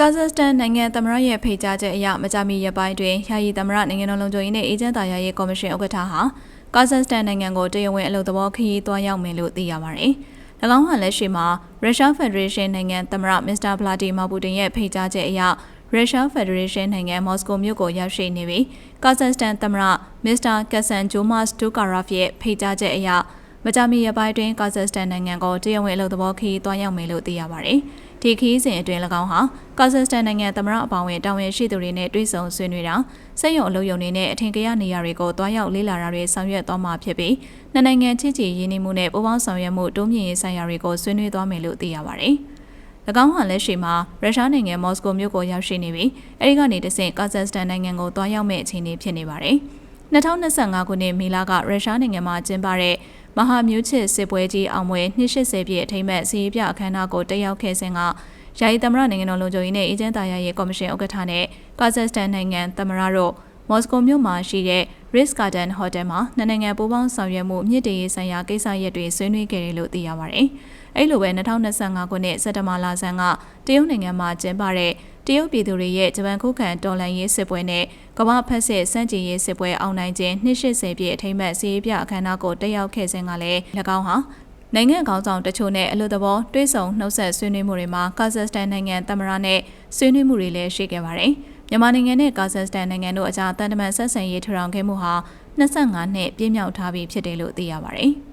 ကာဇက်စတန်နိုင်ငံသမ္မတရဲ့ဖိတ်ကြားချက်အရမကြာမီရက်ပိုင်းတွင်ယာယီသမ္မတနိုင်ငံတော်လုံခြုံရေးနှင့်အေဂျင့်တာယာရေးကော်မရှင်ဥက္ကဋ္ဌဟာကာဇက်စတန်နိုင်ငံကိုတရားဝင်အလုပ်သဘောခရီးသွားရောက်မယ်လို့သိရပါတယ်။၎င်းဟာလက်ရှိမှာရုရှားဖက်ဒရေးရှင်းနိုင်ငံသမ္မတမစ္စတာဗလာဒီမာပူတင်ရဲ့ဖိတ်ကြားချက်အရရုရှားဖက်ဒရေးရှင်းနိုင်ငံမော်စကိုမြို့ကိုရောက်ရှိနေပြီးကာဇက်စတန်သမ္မတမစ္စတာကက်ဆန်ဂျိုမတ်ဒူကာရာဖ်ရဲ့ဖိတ်ကြားချက်အရ မကြာမီရက်ပိုင်းတွင်ကာဇက်စတန်နိုင်ငံကိုတရားဝင်အလုပ်သဘောခရီးသွားရောက်မယ်လို့သိရပါတယ်။ဒီခရီးစဉ်အတွင်း၎င်းဟာကာဇက်စတန်နိုင်ငံသမ္မတအပေါင်းဝင်တာဝန်ရှိသူတွေနဲ့တွေ့ဆုံဆွေးနွေးတာစိတ်ယုံအလုပ်ယုံတွေနဲ့အထင်ကရနေရာတွေကိုတွားရောက်လေ့လာတာတွေဆောင်ရွက်သွားမှာဖြစ်ပြီးနှစ်နိုင်ငံချစ်ကြည်ရင်းနှီးမှုနဲ့ပူးပေါင်းဆောင်ရွက်မှုတိုးမြင့်ရေးဆိုင်ရာတွေကိုဆွေးနွေးသွားမယ်လို့သိရပါတယ်။၎င်းဟာလက်ရှိမှာရုရှားနိုင်ငံမော်စကိုမြို့ကိုရောက်ရှိနေပြီးအဲဒီကနေတဆင့်ကာဇက်စတန်နိုင်ငံကိုတွားရောက်မဲ့အခြေအနေဖြစ်နေပါတယ်။2025ခုနှစ်မေလကရုရှားနိုင်ငံမှာကျင်းပတဲ့ မဟာမျိုးချစ်စစ်ပွဲကြီးအောင်ပွဲ280ပြည့်အထိမ်းအမှတ်စီးပြအခမ်းအနားကိုတက်ရောက်ခဲ့စဉ်ကယာယီသမ္မတနိုင်ငံတော်လုံခြုံရေးနဲ့အေဂျင့်တာယာရဲ့ကော်မရှင်ဥက္ကဋ္ဌနဲ့ကာဇက်စတန်နိုင်ငံသမ္မတတို့မော်စကိုမြို့မှာရှိတဲ့ Ritz Carlton Hotel မှာနိုင်ငံပူးပေါင်းဆောင်ရွက်မှုမြင့်တင်ရေးဆိုင်ရာကိစ္စရပ်တွေဆွေးနွေးခဲ့တယ်လို့သိရပါတယ်။အဲ့လိုပဲ2025ခုနှစ်စက်တဘာလဆန်းကတရုတ်နိုင်ငံမှာကျင်းပတဲ့တရုတ်ပြည်သူတွေရဲ့ဂျပန်ခုခံတော်လှန်ရေးစစ်ပွဲနဲ့ကမ္ဘာဖက်စစ်စန့်ကျင်ရေးစစ်ပွဲအောင်နိုင်ခြင်း280ပြည့်အထိမ်းအမှတ်စီးရေးပြအခမ်းအနားကိုတက်ရောက်ခဲ့စဉ်ကလည်း၎င်းဟာနိုင်ငံခေါင်းဆောင်တချို့နဲ့အလို့သဘောတွဲဆုံနှုတ်ဆက်ဆွေးနွေးမှုတွေမှာကာဇက်စတန်နိုင်ငံသမ္မတနဲ့ဆွေးနွေးမှုတွေလည်းရှိခဲ့ပါတယ်။ မြန်မာနိုင်ငံနဲ့ကာဇက်စတန်နိုင်ငံတို့အကြားတန်တမန်ဆက်ဆံရေးထူထောင်ခဲ့မှုဟာ25နှစ်ပြည့်မြောက်ထားပြီဖြစ်တယ်လို့သိရပါတယ်။